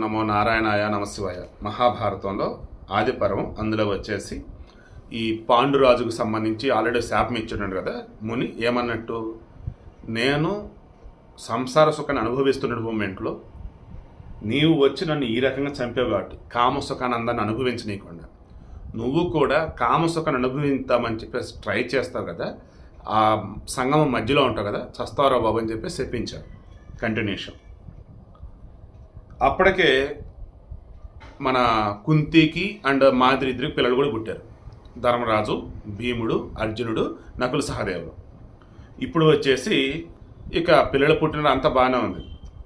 నమో నారాయణాయ నమశివాయ. మహాభారతంలో ఆదిపర్వం అందులో వచ్చేసి ఈ పాండురాజుకు సంబంధించి ఆల్రెడీ శాపం ఇచ్చున్నాడు కదా. ముని ఏమన్నట్టు? నేను సంసార సుఖాన్ని అనుభవిస్తున్న మూమెంట్లో నీవు వచ్చి నన్ను ఈ రకంగా చంపావు కాబట్టి కామసుఖానందాన్ని అనుభవించనీయకుండా నువ్వు కూడా కామసుఖాన్ని అనుభవిద్దామని చెప్పేసి ట్రై చేస్తావు కదా. ఆ సంగమం మధ్యలో ఉంటావు కదా. చస్తావరా బాబు అని చెప్పి చెప్పించాడు కంటిన్యూషన్. అప్పటికే మన కుంతికి అండ్ మాదిరి ఇద్దరికి పిల్లలు కూడా పుట్టారు. ధర్మరాజు భీముడు అర్జునుడు నకుల సహదేవుడు. ఇప్పుడు వచ్చేసి ఇక పిల్లలు పుట్టిన అంత బాగానే ఉంది.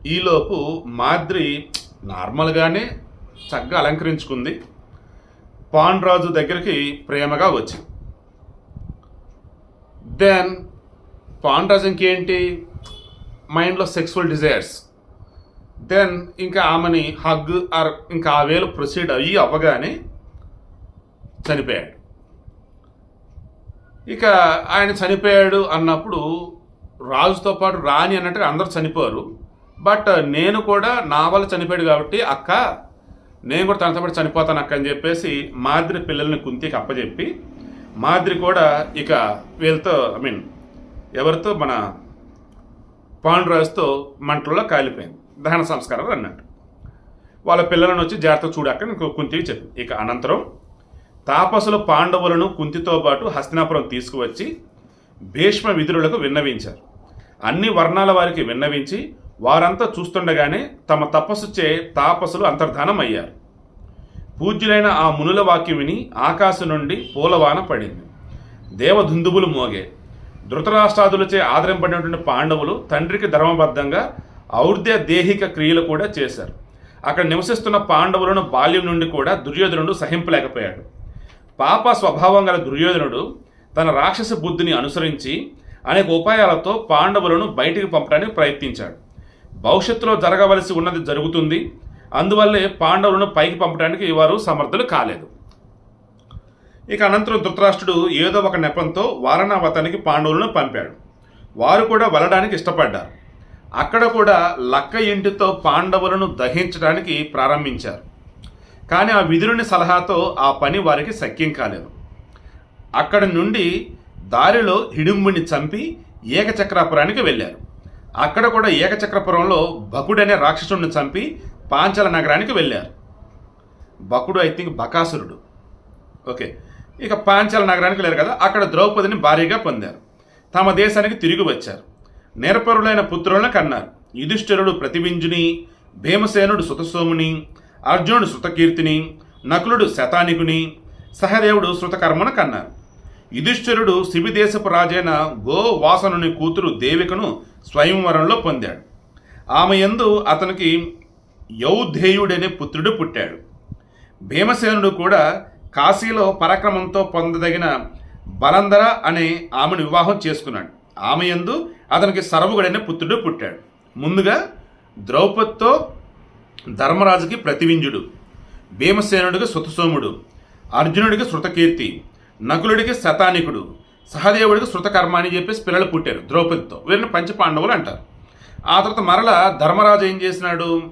ఈలోపు మాద్రి నార్మల్గానే చక్కగా అలంకరించుకుంది. పాండ్రాజు దగ్గరికి ప్రేమగా వచ్చింది. దెన్ పాండ్రాజు ఇంకేంటి? మైండ్లో సెక్సువల్ డిజైర్స్ దెన్ ఇంకా ఆమెని హగ్ ఆర్ ఇంకా ఆ వేలు ప్రొసీడ్ అయ్యి అవ్వగానే చనిపోయాడు. ఇక ఆయన చనిపోయాడు అన్నప్పుడు రాజుతో పాటు రాణి అన్నట్టుగా అందరూ చనిపోరు. బట్ నేను కూడా నా వల్ల చనిపోయాడు కాబట్టి అక్క నేను కూడా తనతో పాటు చనిపోతాను అక్క అని చెప్పేసి మాదిరి పిల్లల్ని కుంతికి అప్పచెప్పి మాదిరి కూడా ఇక వీళ్ళతో ఐ మీన్ ఎవరితో? మన పాండురాజుతో మంటల్లో కాలిపోయింది. దహన సంస్కారాలు అన్నట్టు. వాళ్ళ పిల్లలను వచ్చి జాగ్రత్త చూడాక కుంతి కుంతికి చెప్పి. ఇక అనంతరం తాపసులు పాండవులను కుంతితో పాటు హస్తినాపురం తీసుకువచ్చి భీష్మ విధులకు విన్నవించారు. అన్ని వర్ణాల వారికి విన్నవించి వారంతా చూస్తుండగానే తమ తపస్సుచే తాపసులు అంతర్ధానం అయ్యారు పూజ్యులైన ఆ మునుల వాక్యం విని ఆకాశం నుండి పూలవాన పడింది. దేవధుందుబులు మోగే. ధృతరాష్ట్రాదులచే ఆదరింపడినటువంటి పాండవులు తండ్రికి ధర్మబద్ధంగా ఔర్ధ్య దేహిక క్రియలు కూడా చేశారు. అక్కడ నివసిస్తున్న పాండవులను బాల్యం నుండి కూడా దుర్యోధనుడు సహింపలేకపోయాడు. పాప స్వభావం గల దుర్యోధనుడు తన రాక్షస బుద్ధిని అనుసరించి అనేక ఉపాయాలతో పాండవులను బయటికి పంపడానికి ప్రయత్నించాడు. భవిష్యత్తులో జరగవలసి ఉన్నది జరుగుతుంది. అందువల్లే పాండవులను పైకి పంపడానికి వారు సమర్థులు కాలేదు. ఇక అనంతరం ధృతరాష్ట్రుడు ఏదో ఒక నెపంతో వారణావతానికి పాండవులను పంపాడు. వారు కూడా వెళ్ళడానికి ఇష్టపడ్డారు. అక్కడ కూడా లక్క ఇంటితో పాండవులను దహించడానికి ప్రారంభించారు. కానీ ఆ విధుని సలహాతో ఆ పని వారికి సఖ్యం కాలేదు. అక్కడి నుండి దారిలో హిడింబుని చంపి ఏకచక్రాపురానికి వెళ్ళారు. అక్కడ కూడా ఏకచక్రపురంలో బకుడనే రాక్షసుడిని చంపి పాంచల నగరానికి వెళ్ళారు. బకుడు ఐ థింక్ బకాసురుడు. ఓకే. ఇక పాంచాల నగరానికి వెళ్ళారు కదా అక్కడ ద్రౌపదిని భారీగా పొందారు. తమ దేశానికి తిరిగి వచ్చారు. నేరపరులైన పుత్రులను కన్నారు. యుధిష్ఠిరుడు ప్రతివింజుని భీమసేనుడు సుతసోముని అర్జునుడు శృతకీర్తిని నకులుడు శతానికుని సహదేవుడు శృతకర్మను కన్నారు. యుధిష్ఠిరుడు శిబిదేశపు రాజైన గోవాసనుని కూతురు దేవికను స్వయంవరంలో పొందాడు. ఆమె యందు అతనికి యౌధేయుడనే పుత్రుడు పుట్టాడు. భీమసేనుడు కూడా కాశీలో పరాక్రమంతో పొందదగిన బలందర అనే ఆమెను వివాహం చేసుకున్నాడు. ఆమె యందు అతనికి సర్వగుడైన పుత్రుడు పుట్టాడు. ముందుగా ద్రౌపదితో ధర్మరాజుకి ప్రతివింజుడు భీమసేనుడికి శృతసోముడు అర్జునుడికి శృతకీర్తి నకులుడికి శతానికుడు సహదేవుడికి శృతకర్మ అని చెప్పేసి పిల్లలు పుట్టారు ద్రౌపదితో. వీరిని పంచపాండవులు అంటారు. ఆ తర్వాత మరల ధర్మరాజు ఏం చేసినాడు?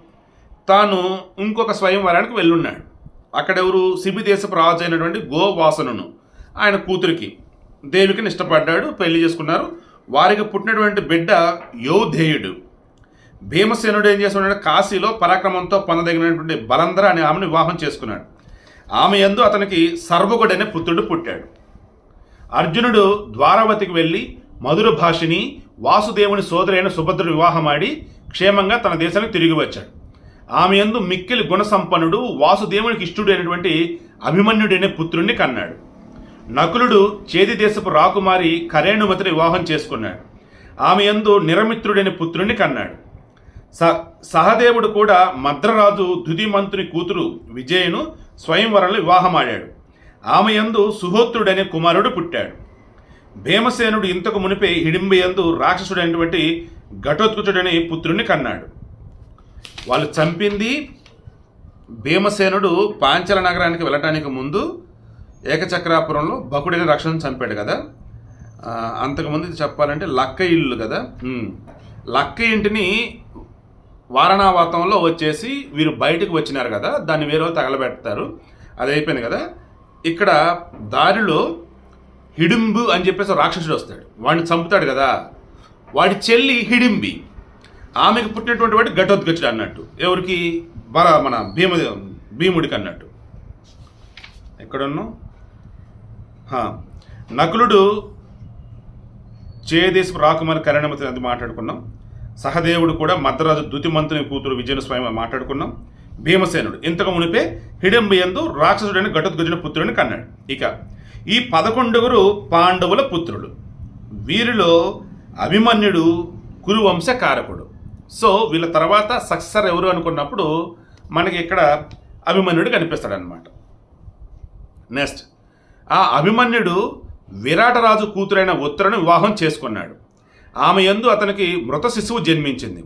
తాను ఇంకొక స్వయంవరానికి వెళ్ళున్నాడు. అక్కడెవరు? సిబి దేశపు రాజు అయినటువంటి గోవాసనును. ఆయన కూతురికి దేవికిని ఇష్టపడ్డాడు పెళ్ళి చేసుకున్నారు. వారికి పుట్టినటువంటి బిడ్డ యోధేయుడు. భీమసేనుడు ఏం చేస్తున్నాడు? కాశీలో పరాక్రమంతో పొందదగినటువంటి బలందర అనే ఆమెను వివాహం చేసుకున్నాడు. ఆమె యందు అతనికి సర్వగుడనే పుత్రుడు పుట్టాడు. అర్జునుడు ద్వారావతికి వెళ్ళి మధుర భాషిని వాసుదేవుని సోదరైన సుభద్రుడు వివాహమాడి క్షేమంగా తన దేశానికి తిరిగి వచ్చాడు. ఆమె యందు మిక్కిలి గుణసంపన్నుడు వాసుదేవునికి ఇష్టుడైనటువంటి అయినటువంటి అభిమన్యుడనే పుత్రుణ్ణి కన్నాడు. నకులుడు చేది దేశపు రాకుమారి కరేణుమతిని వివాహం చేసుకున్నాడు. ఆమె యందు నిరమిత్రుడైన పుత్రుణ్ణి కన్నాడు. స సహదేవుడు కూడా మద్రరాజు దుదిమంతుని కూతురు విజయను స్వయంవరంలో వివాహమాడాడు. ఆమె యందు సుహోత్రుడనే కుమారుడు పుట్టాడు. భీమసేనుడు ఇంతకు మునిపే హిడింబయందు రాక్షసుడైనటువంటి ఘటోత్కచుడని పుత్రుణ్ణి కన్నాడు. వాళ్ళు చంపింది భీమసేనుడు పాంచల నగరానికి వెళ్ళటానికి ముందు ఏకచక్రాపురంలో బకుడైన రక్షణ చంపాడు కదా. అంతకుముందు చెప్పాలంటే లక్క ఇల్లు కదా. లక్క ఇంటిని వారణావాతంలో వచ్చేసి వీరు బయటకు వచ్చినారు కదా. దాన్ని వేరే వాళ్ళు తగలబెడతారు. అది అయిపోయింది కదా. ఇక్కడ దారిలో హిడింబు అని చెప్పేసి రాక్షసుడు వస్తాడు. వాడిని చంపుతాడు కదా. వాడి చెల్లి హిడింబి. ఆమెకు పుట్టినటువంటి వాడు ఘటోద్గచుడు అన్నట్టు. ఎవరికి? బల మన భీమ భీముడికి అన్నట్టు. ఎక్కడున్నావు? నకులుడు చేదేశపు రాకుమారి కరణమతి అది మాట్లాడుకున్నాం. సహదేవుడు కూడా మద్రాజు దుతిమంతుని కూతురు విజయను స్వయం మాట్లాడుకున్నాం. భీమసేనుడు ఇంతకు మునిపే హిడంబియందు రాక్షసుడైన ఘటోద్గజుని పుత్రుడిని కన్నాడు. ఇక ఈ పదకొండుగురు పాండవుల పుత్రుడు వీరిలో అభిమన్యుడు కురువంశ కారకుడు సో వీళ్ళ తర్వాత సక్సెసర్ ఎవరు అనుకున్నప్పుడు మనకి ఇక్కడ అభిమన్యుడు కనిపిస్తాడనమాట నెక్స్ట్. ఆ అభిమన్యుడు విరాటరాజు కూతురైన ఉత్తరను వివాహం చేసుకున్నాడు. ఆమె యందు అతనికి మృత శిశువు జన్మించింది.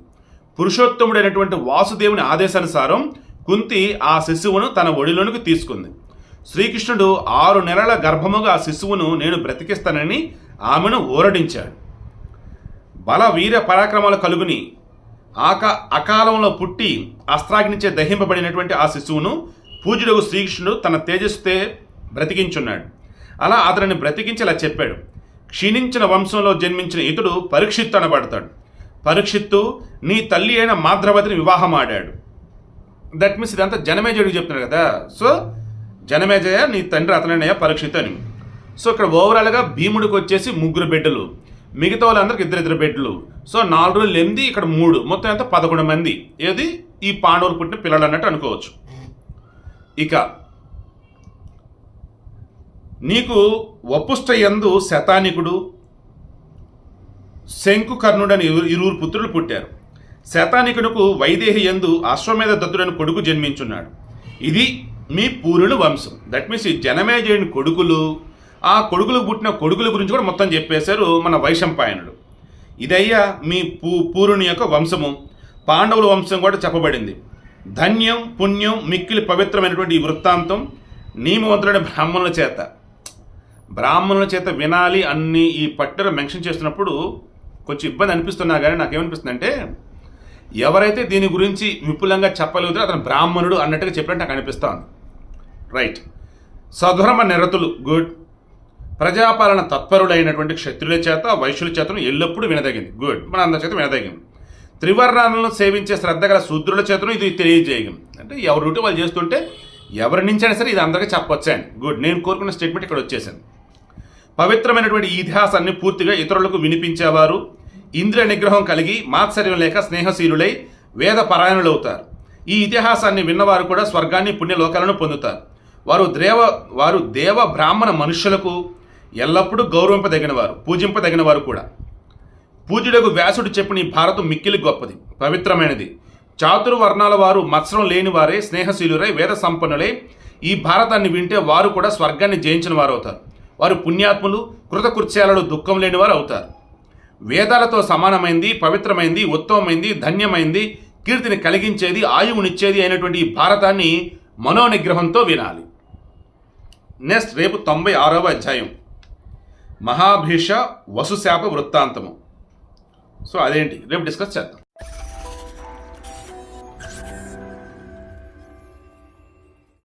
పురుషోత్తముడైనటువంటి వాసుదేవుని ఆదేశానుసారం కుంతి ఆ శిశువును తన ఒడిలోనికి తీసుకుంది. శ్రీకృష్ణుడు ఆరు నెలల గర్భముగా ఆ శిశువును నేను బ్రతికిస్తానని ఆమెను ఊరడించాడు. బల వీర పరాక్రమాలు కలుగుని ఆక అకాలంలో పుట్టి అస్త్రాగ్నిచే దహింపబడినటువంటి ఆ శిశువును పూజుడు శ్రీకృష్ణుడు తన తేజస్సుతే బ్రతికించున్నాడు. అలా అతనిని బ్రతికించి ఇలా చెప్పాడు. క్షీణించిన వంశంలో జన్మించిన ఇతడు పరీక్షిత్తు అనబడతాడు. పరీక్షిత్తు నీ తల్లి అయిన మాద్రవతిని వివాహం ఆడాడు దట్ మీన్స్ ఇదంతా జనమేజయుడికి చెప్తున్నాడు కదా. సో జనమేజయ నీ తండ్రి అతనయ్య పరీక్షిత్ అని. సో ఇక్కడ ఓవరాల్గా భీముడికి వచ్చేసి ముగ్గురు బిడ్డలు. మిగతా వాళ్ళందరికి ఇద్దరిద్దరు బిడ్డలు. సో నాలుగు రోజులు ఎనిమిది ఇక్కడ మూడు. మొత్తం ఎంత? పదకొండు మంది. ఏది? ఈ పాండవులు పుట్టిన పిల్లలు అన్నట్టు అనుకోవచ్చు. ఇక నీకు వపుష్ట యందు శతానికుడు శంకుకర్ణుడని ఇరువురు పుత్రులు పుట్టారు. శతానికుడుకు వైదేహి యందు అశ్వమేధ దత్తుడని కొడుకు జన్మించున్నాడు. ఇది మీ పూరుల వంశం. దట్ మీన్స్ ఈ జనమేజయుని కొడుకులు ఆ కొడుకులు పుట్టిన కొడుకుల గురించి కూడా మొత్తం చెప్పేశారు మన వైశంపాయనుడు. ఇదయ్యా మీ పూ పూరుని యొక్క వంశము. పాండవుల వంశం కూడా చెప్పబడింది. ధన్యం పుణ్యం మిక్కిలి పవిత్రమైనటువంటి ఈ వృత్తాంతం నియమవంతులైన బ్రాహ్మణుల చేత. బ్రాహ్మణుల చేత వినాలి అన్ని ఈ పట్టున మెన్షన్ చేస్తున్నప్పుడు కొంచెం ఇబ్బంది అనిపిస్తున్నా కానీ నాకేమనిపిస్తుంది అంటే ఎవరైతే దీని గురించి విపులంగా చెప్పలేదో అతను బ్రాహ్మణుడు అన్నట్టుగా చెప్పినట్టు నాకు అనిపిస్తాను రైట్ సధర్మ నిరతులు గుడ్ ప్రజాపాలన తత్పరుడైనటువంటి క్షత్రుల చేత వైశ్యుల చేతను ఎల్లప్పుడూ వినదగింది. గుడ్ మన అందరి చేత వినదగింది. త్రివర్ణాలను సేవించే శ్రద్ధ గల శూద్రుల చేతను ఇది తెలియజేయగం అంటే ఎవరి డ్యూటీ వాళ్ళు చేస్తుంటే ఎవరి నుంచి అయినా సరే ఇది అందరికీ చెప్పొచ్చాను. గుడ్ నేను కోరుకున్న స్టేట్మెంట్ ఇక్కడ వచ్చేసాను పవిత్రమైనటువంటి ఇతిహాసాన్ని పూర్తిగా ఇతరులకు వినిపించేవారు. ఇంద్రియ నిగ్రహం కలిగి మాత్సర్యం లేక స్నేహశీలులై వేద పరాయణులవుతారు. ఈ ఇతిహాసాన్ని విన్నవారు కూడా స్వర్గాన్ని పుణ్యలోకాలను పొందుతారు. వారు దేవ వారు దేవ బ్రాహ్మణ మనుష్యులకు ఎల్లప్పుడూ గౌరవింపదగినవారు పూజింపదగినవారు కూడా. పూజుడకు వ్యాసుడు చెప్పిన ఈ భారతం మిక్కిలి గొప్పది పవిత్రమైనది. చాతుర్వర్ణాల వారు మత్సరం లేని వారే స్నేహశీలురై వేద సంపన్నులై ఈ భారతాన్ని వింటే వారు కూడా స్వర్గాన్ని జయించిన వారు అవుతారు వారు పుణ్యాత్ములు కృతకృత్యాలలో దుఃఖం లేని వారు అవుతారు. వేదాలతో సమానమైంది పవిత్రమైంది ఉత్తమమైంది ధన్యమైంది కీర్తిని కలిగించేది ఆయువునిచ్చేది అయినటువంటి ఈ భారతాన్ని మనోనిగ్రహంతో వినాలి. నెక్స్ట్ రేపు తొంభై ఆరవ అధ్యాయం. మహాభీష వసుశాప వృత్తాంతము. సో అదేంటి? రేపు డిస్కస్ చేద్దాం.